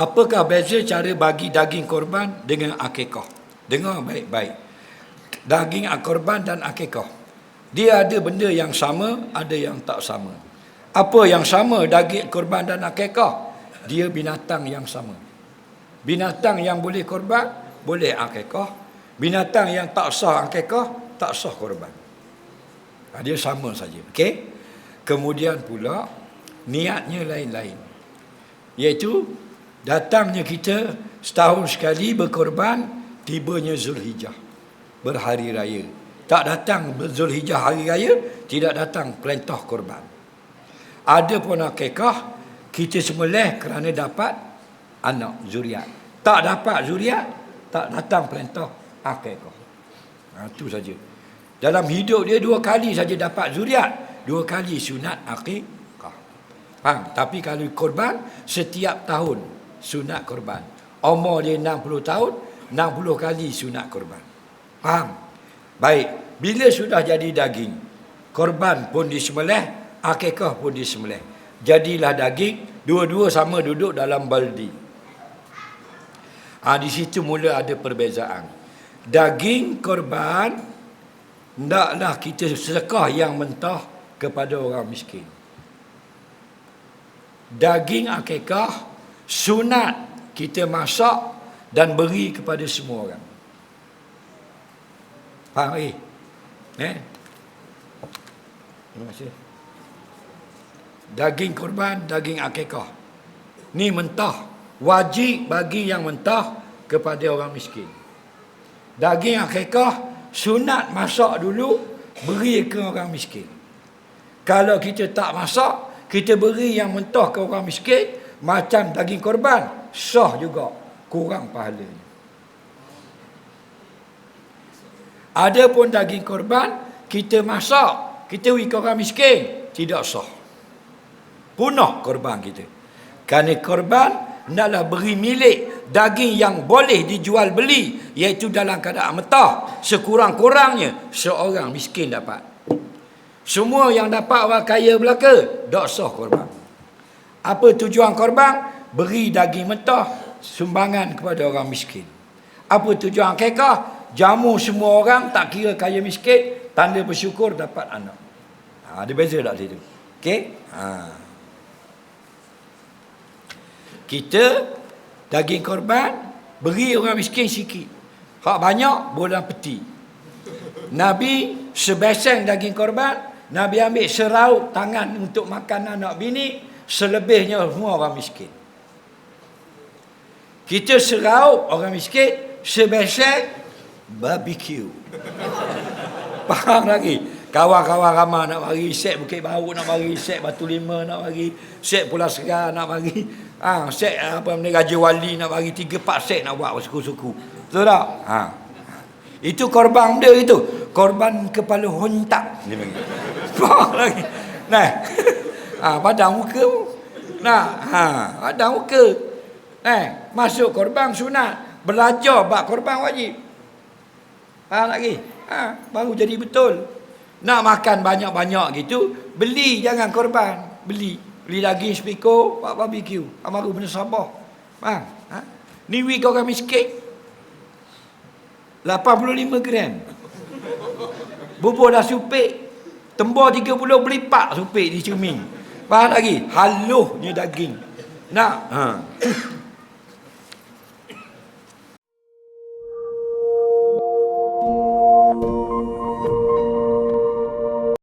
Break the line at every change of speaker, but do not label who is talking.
Apakah beza cara bagi daging korban dengan akikah? Dengar baik-baik. Daging korban dan akikah. Dia ada benda yang sama, ada yang tak sama. Apa yang sama daging korban dan akikah? Dia binatang yang sama. Binatang yang boleh korban, boleh akikah. Binatang yang tak sah akikah, tak sah korban. Ha, Dia sama saja. Okey? Kemudian pula niatnya lain-lain. Iaitu datangnya kita setahun sekali berkorban, tibanya Zulhijjah. Berhari raya. Tak datang Zulhijjah hari raya, tidak datang perintah korban. Ada pun akikah, kita sembelih kerana dapat anak zuriat. Tak dapat zuriat, tak datang perintah akikah. Ha, itu saja. Dalam hidup dia dua kali saja dapat zuriat, dua kali sunat akikah. Faham? Tapi kalau korban setiap tahun sunat korban. Umur dia 60 tahun, 60 kali sunat korban. Faham? Baik, bila sudah jadi daging, korban pun disembelih, akikah pun disembelih. Jadilah daging, dua-dua sama duduk dalam baldi. Ah di situ mula ada perbezaan. Daging korban hendaklah kita sedekah yang mentah kepada orang miskin. Daging akikah sunat kita masak dan beri kepada semua orang. Faham eh? Eh? Terima kasih. Daging korban, daging akikah. Ni mentah. Wajib bagi yang mentah kepada orang miskin. Daging akikah, sunat masak dulu, beri ke orang miskin. Kalau kita tak masak, kita beri yang mentah ke orang miskin, macam daging korban, sah juga. Kurang pahalanya. Ada pun daging korban, kita masak, kita ke orang miskin, tidak sah. Punah korban kita. Kerana korban, hendaklah beri milik daging yang boleh dijual beli, iaitu dalam keadaan mentah, sekurang-kurangnya seorang miskin dapat. Semua yang dapat orang kaya belaka, tak sah korban. Apa tujuan korban? Beri daging mentah, sumbangan kepada orang miskin. Apa tujuan kekah? Jamu semua orang, tak kira kaya miskin, tanda bersyukur dapat anak. Ha, ada beza tak situ? Okey? Ha. Kita daging korban beri orang miskin sikit. Hak banyak bolang peti. Nabi sebeseng daging korban, Nabi ambil seraup tangan untuk makan anak bini, selebihnya semua orang miskin. Kita seraup orang miskin, sebeseng barbecue. Faham lagi? Kawan-kawan ramai nak bagi set Bukit Baru nak bagi set Batu Lima nak bagi set Pulau Segar nak bagi ha, set apa ni Raja Wali nak bagi tiga empat set nak buat suku-suku. Betul tak? Ha. Itu korban dia itu. Korban kepala hontak. Faham lagi? Nah. Ha, padang muka. Nah, ha, padang muka. Nah, masuk korban sunat. Belajar bab korban wajib. Faham lagi? Ha, baru jadi betul. Nak makan banyak-banyak gitu, beli jangan korban, beli. Beli daging spiko, buat barbecue. Amaru benda Sabah. Faham? Ha? Ni wik orang miskin. 85 gram. Bubur dah supik. Tembor 30 beli pak supik di cermin. Faham lagi? Haluhnya daging. Nak? Ha.